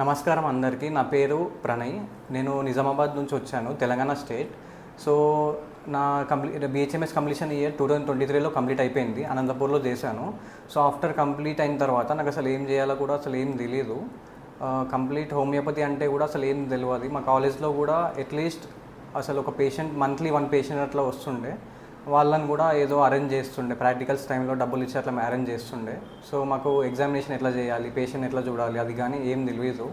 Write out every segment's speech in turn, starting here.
నమస్కారం అందరికీ. నా పేరు ప్రణయ్. నేను నిజామాబాద్ నుంచి వచ్చాను తెలంగాణ స్టేట్. సో నా complete BHMS completion year two thousand twenty త్రీలో కంప్లీట్ అయిపోయింది. అనంతపూర్లో చేశాను. సో ఆఫ్టర్ కంప్లీట్ అయిన తర్వాత నాకు అసలు ఏం చేయాలో కూడా అసలు ఏం తెలియదు కంప్లీట్ హోమియోపతి అంటే కూడా అసలు ఏం తెలియదు మా కాలేజ్లో కూడా అట్లీస్ట్ అసలు ఒక పేషెంట్ మంత్లీ వన్ పేషెంట్ అట్లా వస్తుండే. వాళ్ళని కూడా ఏదో అరేంజ్ చేస్తుండే. ప్రాక్టికల్స్ టైంలో డబ్బులు ఇచ్చి అట్లా అరేంజ్ చేస్తుండే. సో మాకు ఎగ్జామినేషన్ ఎట్లా చేయాలి పేషెంట్ ఎట్లా చూడాలి అది కానీ ఏం తెలియదు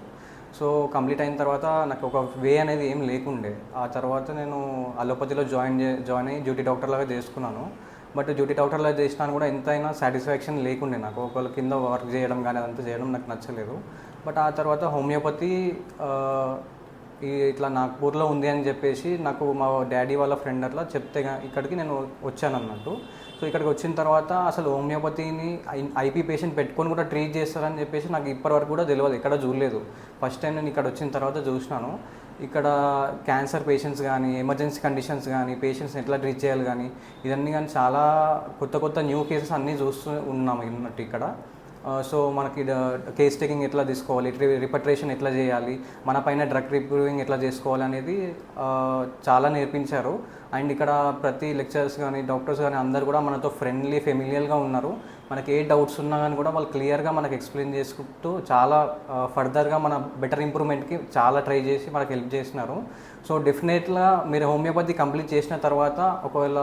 సో కంప్లీట్ అయిన తర్వాత నాకు ఒక వే అనేది ఏం లేకుండే. ఆ తర్వాత నేను అలోపతిలో జాయిన్ జాయిన్ అయ్యి డ్యూటీ డాక్టర్ లాగా చేసుకున్నాను. బట్ డ్యూటీ డాక్టర్లాగా చేసినాను చేసినా కూడా ఎంతైనా సాటిస్ఫాక్షన్ లేకుండే నాకు. ఒకళ్ళ కింద వర్క్ చేయడం కానీ అదంతా చేయడం నాకు నచ్చలేదు. బట్ ఆ తర్వాత హోమియోపతి ఇట్లా నాగ్పూర్లో ఉంది అని చెప్పేసి నాకు మా డాడీ వాళ్ళ ఫ్రెండ్ అట్లా చెప్తే ఇక్కడికి నేను వచ్చాను అన్నట్టు. సో ఇక్కడికి వచ్చిన తర్వాత అసలు హోమియోపతిని ఐపీ పేషెంట్ పెట్టుకొని కూడా ట్రీట్ చేస్తారని చెప్పేసి నాకు ఇప్పటివరకు కూడా తెలియదు ఎక్కడ చూడలేదు. ఫస్ట్ టైం నేను ఇక్కడ వచ్చిన తర్వాత చూసినాను. ఇక్కడ క్యాన్సర్ పేషెంట్స్ కానీ ఎమర్జెన్సీ కండిషన్స్ కానీ పేషెంట్స్ని ఎట్లా ట్రీట్ చేయాలి కానీ ఇవన్నీ కానీ చాలా కొత్త కొత్త న్యూ కేసెస్ అన్నీ చూస్తూ ఉన్నాము ఉన్నట్టు ఇక్కడ. సో మనకి కేస్ టేకింగ్ ఎట్లా తీసుకోవాలి? రిపట్రేషన్ ఎట్లా చేయాలి? మన పైన డ్రగ్ రిప్రూవింగ్ ఎట్లా చేసుకోవాలి అనేది చాలా నేర్పించారు. అండ్ ఇక్కడ ప్రతి లెక్చరర్స్ కానీ డాక్టర్స్ కానీ అందరు కూడా మనతో ఫ్రెండ్లీ ఫెమిలియల్గా ఉన్నారు. మనకి ఏ డౌట్స్ ఉన్నా కానీ కూడా వాళ్ళు క్లియర్గా మనకు ఎక్స్ప్లెయిన్ చేసుకుంటూ చాలా ఫర్దర్గా మన బెటర్ ఇంప్రూవ్మెంట్కి చాలా ట్రై చేసి మనకి హెల్ప్ చేసినారు. సో డెఫినెట్గా మీరు హోమియోపతి కంప్లీట్ చేసిన తర్వాత ఒకవేళ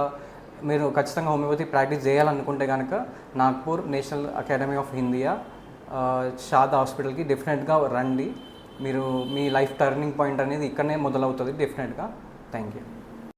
మీరు ఖచ్చితంగా హోమియోపతి ప్రాక్టీస్ చేయాలనుకుంటే కనుక నాగ్పూర్ నేషనల్ అకాడమీ ఆఫ్ హిందియా షాద్ హాస్పిటల్కి డెఫినెట్గా రండి. మీరు మీ లైఫ్ టర్నింగ్ పాయింట్ అనేది ఇక్కడనే మొదలవుతుంది డెఫినెట్గా. Thank you